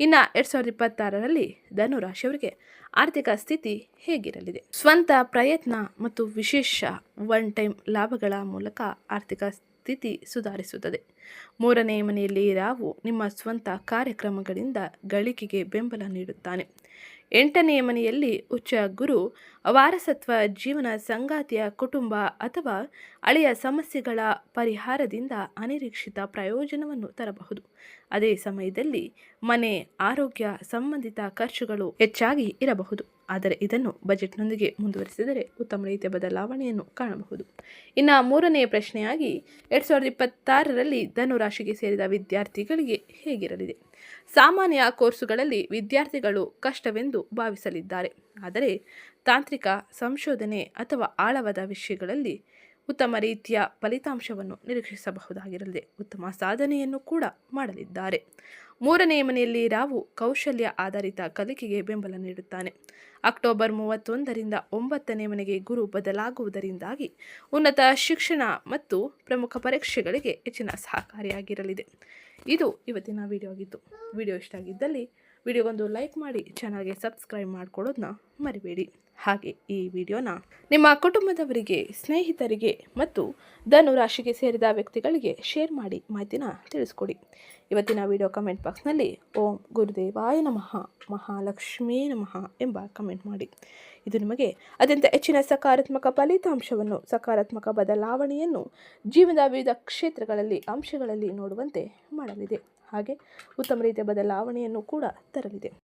ಇನ್ನು ಎರಡು ಸಾವಿರದ ಇಪ್ಪತ್ತಾರರಲ್ಲಿ ಧನುರಾಶಿಯವರಿಗೆ ಆರ್ಥಿಕ ಸ್ಥಿತಿ ಹೇಗಿರಲಿದೆ? ಸ್ವಂತ ಪ್ರಯತ್ನ ಮತ್ತು ವಿಶೇಷ ಒನ್ ಟೈಮ್ ಲಾಭಗಳ ಮೂಲಕ ಆರ್ಥಿಕ ಸ್ಥಿತಿ ಸುಧಾರಿಸುತ್ತದೆ. ಮೂರನೇ ಮನೆಯಲ್ಲಿ ರಾವು ನಿಮ್ಮ ಸ್ವಂತ ಕಾರ್ಯಕ್ರಮಗಳಿಂದ ಗಳಿಕೆಗೆ ಬೆಂಬಲ ನೀಡುತ್ತಾನೆ. ಎಂಟನೆಯ ಮನೆಯಲ್ಲಿ ಉಚ್ಚ ಗುರು ವಾರಸತ್ವ ಜೀವನ ಸಂಗಾತಿಯ ಕುಟುಂಬ ಅಥವಾ ಅಳೆಯ ಸಮಸ್ಯೆಗಳ ಪರಿಹಾರದಿಂದ ಅನಿರೀಕ್ಷಿತ ಪ್ರಯೋಜನವನ್ನು ತರಬಹುದು. ಅದೇ ಸಮಯದಲ್ಲಿ ಮನೆ, ಆರೋಗ್ಯ ಸಂಬಂಧಿತ ಖರ್ಚುಗಳು ಹೆಚ್ಚಾಗಿ ಇರಬಹುದು. ಆದರೆ ಇದನ್ನು ಬಜೆಟ್ನೊಂದಿಗೆ ಮುಂದುವರಿಸಿದರೆ ಉತ್ತಮ ರೀತಿಯ ಬದಲಾವಣೆಯನ್ನು ಕಾಣಬಹುದು. ಇನ್ನು ಮೂರನೆಯ ಪ್ರಶ್ನೆಯಾಗಿ, ಎರಡು ಸಾವಿರದ ಇಪ್ಪತ್ತಾರರಲ್ಲಿ ಧನುರಾಶಿಗೆ ಸೇರಿದ ವಿದ್ಯಾರ್ಥಿಗಳಿಗೆ ಹೇಗಿರಲಿದೆ? ಸಾಮಾನ್ಯ ಕೋರ್ಸುಗಳಲ್ಲಿ ವಿದ್ಯಾರ್ಥಿಗಳು ಕಷ್ಟವೆಂದು ಭಾವಿಸಲಿದ್ದಾರೆ. ಆದರೆ ತಾಂತ್ರಿಕ ಸಂಶೋಧನೆ ಅಥವಾ ಆಳವಾದ ವಿಷಯಗಳಲ್ಲಿ ಉತ್ತಮ ರೀತಿಯ ಫಲಿತಾಂಶವನ್ನು ನಿರೀಕ್ಷಿಸಬಹುದಾಗಿರಲಿದೆ ಉತ್ತಮ ಸಾಧನೆಯನ್ನು ಕೂಡ ಮಾಡಲಿದ್ದಾರೆ. ಮೂರನೇ ಮನೆಯಲ್ಲಿ ರಾವು ಕೌಶಲ್ಯ ಆಧಾರಿತ ಕಲಿಕೆಗೆ ಬೆಂಬಲ ನೀಡುತ್ತಾನೆ. ಅಕ್ಟೋಬರ್ ಮೂವತ್ತೊಂದರಿಂದ ಒಂಬತ್ತನೇ ಮನೆಗೆ ಗುರು ಬದಲಾಗುವುದರಿಂದಾಗಿ ಉನ್ನತ ಶಿಕ್ಷಣ ಮತ್ತು ಪ್ರಮುಖ ಪರೀಕ್ಷೆಗಳಿಗೆ ಹೆಚ್ಚಿನ ಸಹಕಾರಿಯಾಗಿರಲಿದೆ. ಇದು ಇವತ್ತಿನ ವಿಡಿಯೋ ಆಗಿತ್ತು. ವಿಡಿಯೋ ಇಷ್ಟ ಆಗಿದ್ದಲ್ಲಿ ವಿಡಿಯೋಗೊಂದು ಲೈಕ್ ಮಾಡಿ ಚಾನಲ್ಗೆ ಸಬ್ಸ್ಕ್ರೈಬ್ ಮಾಡ್ಕೊಳ್ಳೋದನ್ನ ಮರಿಬೇಡಿ. ಹಾಗೆ ಈ ವಿಡಿಯೋನ ನಿಮ್ಮ ಕುಟುಂಬದವರಿಗೆ, ಸ್ನೇಹಿತರಿಗೆ ಮತ್ತು ಧನು ರಾಶಿಗೆ ಸೇರಿದ ವ್ಯಕ್ತಿಗಳಿಗೆ ಶೇರ್ ಮಾಡಿ ಮಾಹಿತಿನ ತಿಳಿಸ್ಕೊಡಿ. ಇವತ್ತಿನ ವಿಡಿಯೋ ಕಮೆಂಟ್ ಬಾಕ್ಸ್ನಲ್ಲಿ ಓಂ ಗುರುದೇವಾಯ ನಮಃ, ಮಹಾಲಕ್ಷ್ಮೀ ನಮಃ ಎಂಬ ಕಮೆಂಟ್ ಮಾಡಿ. ಇದು ನಿಮಗೆ ಅತ್ಯಂತ ಹೆಚ್ಚಿನ ಸಕಾರಾತ್ಮಕ ಫಲಿತಾಂಶವನ್ನು, ಸಕಾರಾತ್ಮಕ ಬದಲಾವಣೆಯನ್ನು ಜೀವನದ ವಿವಿಧ ಕ್ಷೇತ್ರಗಳಲ್ಲಿ, ಅಂಶಗಳಲ್ಲಿ ನೋಡುವಂತೆ ಮಾಡಲಿದೆ. ಹಾಗೆ ಉತ್ತಮ ರೀತಿಯ ಬದಲಾವಣೆಯನ್ನು ಕೂಡ ತರಲಿದೆ.